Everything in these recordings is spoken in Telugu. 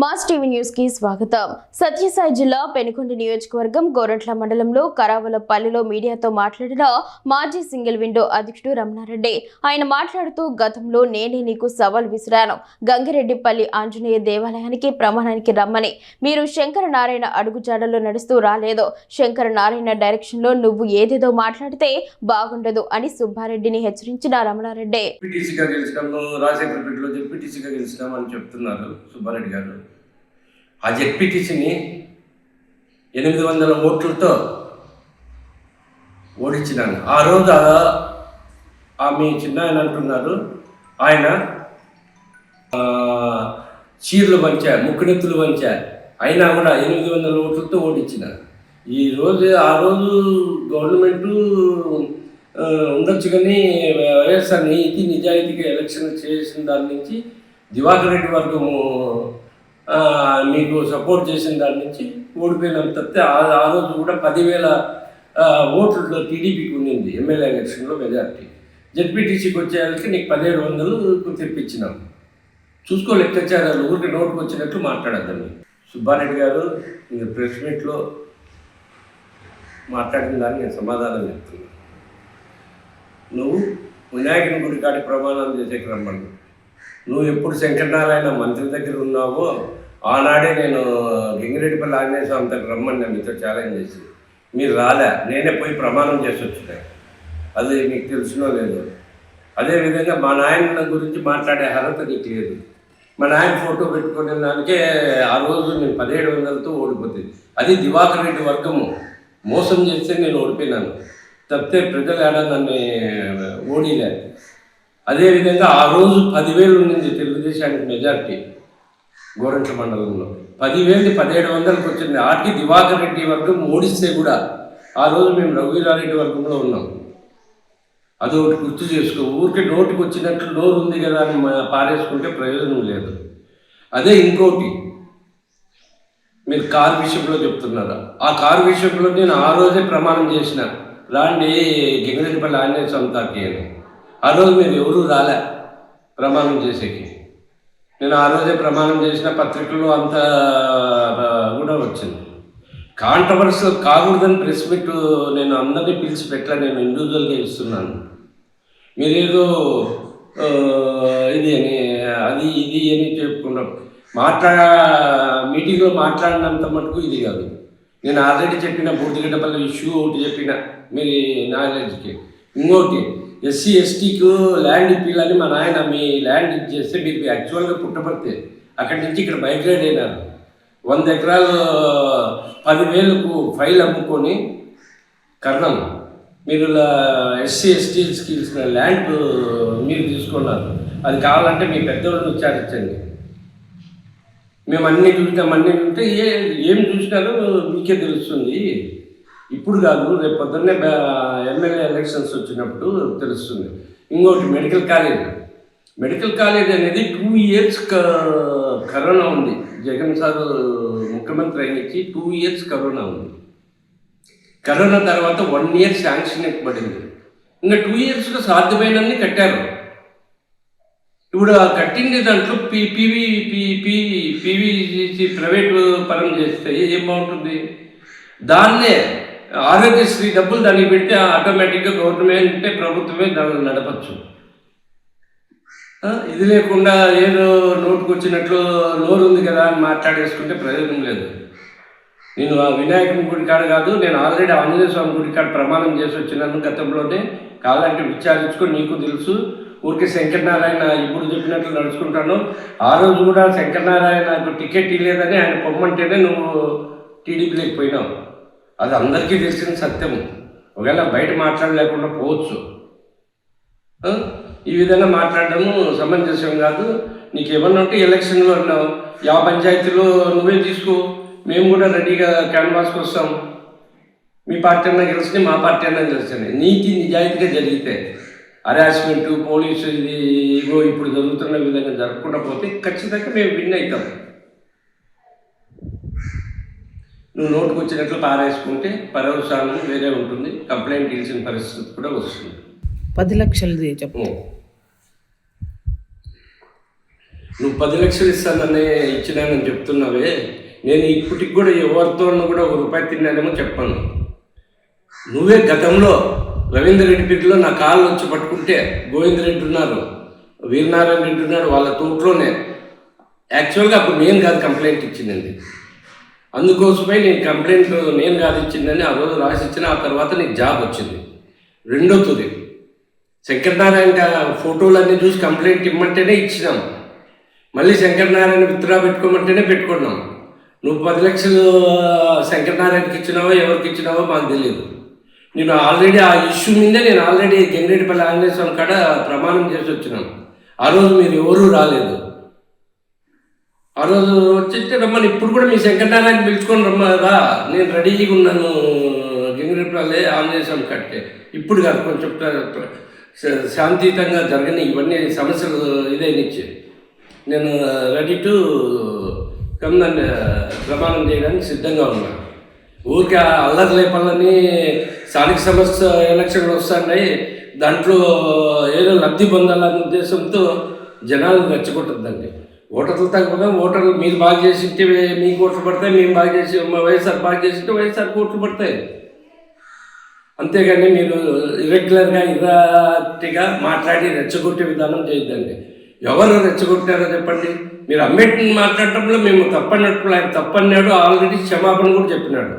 మాస్ టీవీ న్యూస్కి స్వాగతం. సత్యసాయి జిల్లా పెనుకొండ నియోజకవర్గం గోరంట్ల మండలంలో కరావలపల్లిలో మీడియాతో మాట్లాడిన మాజీ సింగిల్ విండో అధ్యక్షుడు రమణారెడ్డి. ఆయన మాట్లాడుతూ గతంలో నేనే నీకు సవాల్ విసిరాను. గంగిరెడ్డిపల్లి ఆంజనేయ దేవాలయానికి ప్రమాణానికి రమ్మని. మీరు శంకర నారాయణ అడుగుజాడలో నడుస్తూ రాలేదు. శంకర నారాయణ డైరెక్షన్లో నువ్వు ఏదేదో మాట్లాడితే బాగుండదు అని సుబ్బారెడ్డిని హెచ్చరించిన రమణారెడ్డి. గెలిచినాము రాజశేఖరపేటలో గెలిచినాము అని చెప్తున్నారు సుబ్బారెడ్డి గారు. ఆ జెడ్పీటీసీని ఎనిమిది వందల ఓట్లతో ఓడించినాను. ఆ రోజు ఆ- మీ చిన్న ఆయన అంటున్నారు ఆయన చీరలు పంచా ముక్కునెత్తులు పంచా అయినా కూడా ఎనిమిది వందల ఓట్లతో ఓడించిన ఈ రోజు ఆ రోజు గవర్నమెంట్ ఉండొచ్చు కానీ వైఎస్ఆర్ నీతి నిజాయితీగా ఎలక్షన్ చేసిన దాని నుంచి దివాకర్ రెడ్డి వర్గము మీకు సపోర్ట్ చేసిన దాని నుంచి ఓడిపోయినాం తప్పితే ఆ రోజు కూడా పదివేల ఓట్లతో టీడీపీకి ఉండింది ఎమ్మెల్యే ఎలక్షన్లో మెజార్టీ. జెడ్పీటీసీకి వచ్చేసరికి నీకు పదిహేడు వందలు తెప్పించినాం. చూసుకో లెక్కాచారాలు ఊరికి నోటుకు వచ్చినట్లు మాట్లాడద్దాం సుబ్బారెడ్డి గారు మీరు ప్రెస్ మీట్లో మాట్లాడిన దాన్ని నేను సమాధానం చెప్తున్నాను నువ్వు వినాయకుని గుడి కాటి ప్రమాణం చేసేకి రమ్మను నువ్వు ఎప్పుడు శంకరనారాయణ మంత్రి దగ్గర ఉన్నావో ఆనాడే నేను గింగిరెడ్డిపల్లి ఆంజనేయ స్వామి దగ్గర రమ్మని నేను మీతో ఛాలెంజ్ చేసి మీరు రాలే నేనే పోయి ప్రమాణం చేసి వచ్చిన. అది మీకు తెలుసునో లేదు. అదేవిధంగా మా నాయన గురించి మాట్లాడే అర్హత నీకు లేదు. మా నాయన ఫోటో పెట్టుకునే దానికే ఆ రోజు నేను పదిహేడు వందలతో ఓడిపోతుంది అది దివాకర్ రెడ్డి వర్గము. మోసం చేస్తే నేను ఓడిపోయినాను. తప్పితే ప్రజలు ఏడా నన్ను ఓడిలే. అదేవిధంగా ఆ రోజు పదివేలు ఉండింది తెలుగుదేశానికి మెజార్టీ గోరంట్ల మండలంలో. పదివేలు పదిహేడు వందలకు వచ్చింది ఆర్టీ దివాకర్ రెడ్డి వర్గం ఓడిస్తే కూడా ఆ రోజు మేము రఘువీరారెడ్డి వర్గంలో ఉన్నాం. అది ఒకటి గుర్తు చేసుకో ఊరికే నోటికి వచ్చినట్లు నోరు ఉంది కదా అని పారేసుకుంటే ప్రయోజనం లేదు. అదే ఇంకోటి మీరు కారు విషయంలో చెప్తున్నారు? ఆ కారు విషయంలో నేను ఆ రోజే ప్రమాణం చేసిన. రాండి గింగరెడ్డిపల్లి ఆంజనేయ స్వామి తాకి అని ఆ రోజు మీరు ఎవరూ రాలే ప్రమాణం చేసేకి. నేను ఆ రోజే ప్రమాణం చేసిన పత్రికల్లో అంత కూడా వచ్చింది. కాంట్రవర్సల్ కాకూడదని ప్రెస్ మీట్ నేను అందరినీ పిలిచి పెట్టలే నేను ఇండివిజువల్గా ఇస్తున్నాను. మీరేదో ఇది అని అది ఇది అని చెప్పుకున్నాం మాట్లా మీటింగ్లో మాట్లాడినంత మటుకు ఇది కాదు. నేను ఆల్రెడీ చెప్పిన బూర్తిగడ్డపల్లి ఇష్యూ ఒకటి చెప్పిన మీ నాలెడ్జ్కి. ఇంకోటి ఎస్సీ ఎస్టీకు ల్యాండ్ ఇప్పించాలని మా నాయన మీ ల్యాండ్ ఇచ్చేస్తే మీకు యాక్చువల్గా పుట్టపడితే అక్కడి నుంచి ఇక్కడ మైగ్రేట్ అయినారు. వంద ఎకరాలు పదివేలకు ఫైల్ అమ్ముకొని కర్ణం. మీరు ఎస్సీ ఎస్టీస్కి ఇచ్చిన ల్యాండ్ మీరు తీసుకున్నారు. అది కావాలంటే మీ పెద్దవాళ్ళు విచారించండి మేము అన్నీ చూసినాం అన్నీ ఉంటే ఏ ఏం చూసినారో మీకే తెలుస్తుంది. ఇప్పుడు కాదు రేపు పొద్దున్నే ఎమ్మెల్యే ఎలక్షన్స్ వచ్చినప్పుడు తెలుస్తుంది. ఇంకోటి మెడికల్ కాలేజ్. మెడికల్ కాలేజ్ అనేది టూ ఇయర్స్ కరోనా ఉంది. జగన్ సార్ ముఖ్యమంత్రి అయినకి టూ ఇయర్స్ కరోనా ఉంది. కరోనా తర్వాత వన్ ఇయర్ శాంక్షన్ పడింది. ఇంకా టూ ఇయర్స్లో సాధ్యమైనన్ని కట్టారు. ఇప్పుడు ఆ కట్టింది దాంట్లో P P V P P V C private పరం చేస్తే ఏం బాగుంటుంది? దాన్నే ఆరోగ్యశ్రీ డబ్బులు దానికి పెడితే ఆటోమేటిక్గా గవర్నమెంట్ ప్రభుత్వమే దాన్ని నడపచ్చు. ఇది లేకుండా ఏదో నోటుకు వచ్చినట్లు నోరు ఉంది కదా అని మాట్లాడేసుకుంటే ప్రయోజనం లేదు. నేను ఆ వినాయకుని గుడి కాడ కాదు నేను ఆల్రెడీ ఆంజనేయ స్వామి గుడి కాడ ప్రమాణం చేసి వచ్చినాను గతంలోనే. కాదంటే విచారించుకొని నీకు తెలుసు. ఊరికే శంకరనారాయణ ఇప్పుడు చెప్పినట్లు నడుచుకుంటాను. ఆ రోజు కూడా శంకరనారాయణకు టికెట్ ఇవ్వలేదని ఆయన పొమ్మంటేనే నువ్వు టీడీపీలోకి పోయినావు. అది అందరికీ తెలిసిన సత్యం ఒకవేళ బయట మాట్లాడలేకుండా పోవచ్చు. ఈ విధంగా మాట్లాడడము సమంజసం కాదు. నీకు ఏమన్నా ఉంటే ఎలక్షన్లో ఉన్నావు. యా పంచాయతీలో నువ్వే తీసుకో. మేము కూడా రెడీగా క్యాన్వాస్కి వస్తాం. మీ పార్టీ అన్నా గెలిచింది మా పార్టీ అన్నా గెలిచింది నీతి నిజాయితీగా జరిగితే హరాస్మెంట్ పోలీసు ఇది ఇప్పుడు జరుగుతున్న విధంగా జరగకుండా పోతే ఖచ్చితంగా మేము విన్ అవుతాం. నువ్వు నోటుకు వచ్చినట్లు పారేసుకుంటే పరవశానం వేరే ఉంటుంది. కంప్లైంట్ ఇచ్చిన పరిస్థితి కూడా వస్తుంది. పది లక్షలది చెప్పు. నువ్వు పది లక్షలు ఇస్తానని ఇచ్చినానని చెప్తున్నావే. నేను ఇప్పటికి కూడా ఎవరితో కూడా ఒక రూపాయి తిన్నానేమో చెప్పాను. నువ్వే గతంలో రవీంద్ర రెడ్డి పీరియడ్లో నా కాళ్ళు వచ్చి పట్టుకుంటే గోవింద్ రెడ్డి ఉన్నారు వీరనారాయణ రెడ్డి ఉన్నాడు వాళ్ళ తోటలోనే. యాక్చువల్గా అప్పుడు నేను కాదు కంప్లైంట్ ఇచ్చిందండి. అందుకోసమే నేను కంప్లైంట్ నేను కాదు ఇచ్చిందని ఆ రోజు రాసి ఇచ్చిన ఆ తర్వాత నీకు జాబ్ వచ్చింది. రెండో తుది శంకరనారాయణ ఫోటోలన్నీ చూసి కంప్లైంట్ ఇమ్మంటేనే ఇచ్చినాం. మళ్ళీ శంకరనారాయణ విత్డ్రా పెట్టుకోమంటేనే పెట్టుకున్నాం. నువ్వు పది లక్షలు శంకరనారాయణకి ఇచ్చినావో ఎవరికి ఇచ్చినావో మాకు తెలియదు నేను ఆల్రెడీ ఆ ఇష్యూ మీదే నేను ఆల్రెడీ గంగిరెడ్డిపల్లి ఆంజనేయ స్వామి కాడ ప్రమాణం చేసి వచ్చినాను. ఆ రోజు మీరు ఎవరూ రాలేదు. ఆ రోజు వచ్చి రమ్మని ఇప్పుడు కూడా మీ శంకరనారాయణ పిలుచుకొని రమ్మరా నేను రెడీగా ఉన్నాను. గంగిరెడ్డిపల్లి ఆన్ స్వామి కట్టే ఇప్పుడు కాదు కొంచెం శా- శాంతియుతంగా జరగని ఇవన్నీ సమస్యలు ఇదేనిచ్చి నేను రెడీ టు కమ్ నన్ను ప్రమాణం చేయడానికి సిద్ధంగా ఉన్నాను ఊరికే అల్లరి లేపాలని స్థానిక సమస్య ఎలక్షన్లు వస్తున్నాయి. దాంట్లో ఏదో లబ్ధి పొందాలనే ఉద్దేశంతో జనాలు రెచ్చగొట్టద్దండి. ఓటర్లు తగ్గకుండా ఓటర్లు మీరు బాగా చేసింటే మీకు ఓట్లు పడతాయి మేము బాగా చేసి మా వైఎస్ఆర్ బాగా చేసింటే వైఎస్ఆర్ ఓట్లు పడతాయి. అంతేగాని మీరు ఇరెగ్యులర్గా ఇరాటిగా మాట్లాడి రెచ్చగొట్టే విధానం చేయొద్దండి. ఎవరు రెచ్చగొట్టారో చెప్పండి. మీరు అంబేద్కర్ మాట్లాడటంలో మేము తప్పన్నట్టు ఆయన తప్పన్నాడు ఆల్రెడీ క్షమాపణ కూడా చెప్పినాడు.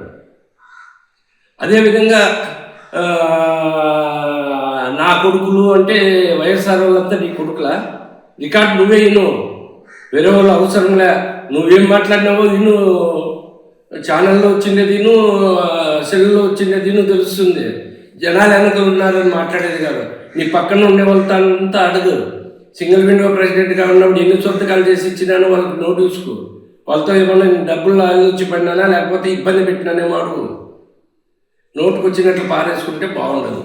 అదేవిధంగా నా కొడుకులు అంటే వైఎస్ఆర్ వాళ్ళంతా నీ కొడుకులా? రికార్డు నువ్వే వేరే వాళ్ళు అవసరం లే నువ్వేం మాట్లాడినావో విను ఛానల్లో వచ్చింది విను సెల్లో వచ్చింది విను తెలుస్తుంది. జనాలు వెనక ఉన్నారని మాట్లాడేది కాదు. నీ పక్కన ఉండే వాళ్ళతో అంతా అడగదు సింగిల్ విండో ప్రెసిడెంట్గా ఉన్నప్పుడు ఎన్ని సొంతకాలు చేసి ఇచ్చినానో వాళ్ళకి నోటీసుకు వాళ్ళతో ఏమన్నా డబ్బులు ఆలోచి పడినానా లేకపోతే ఇబ్బంది పెట్టినానేమో అడుగు. నోటుకు వచ్చినట్లు పారేసుకుంటే బాగుండదు.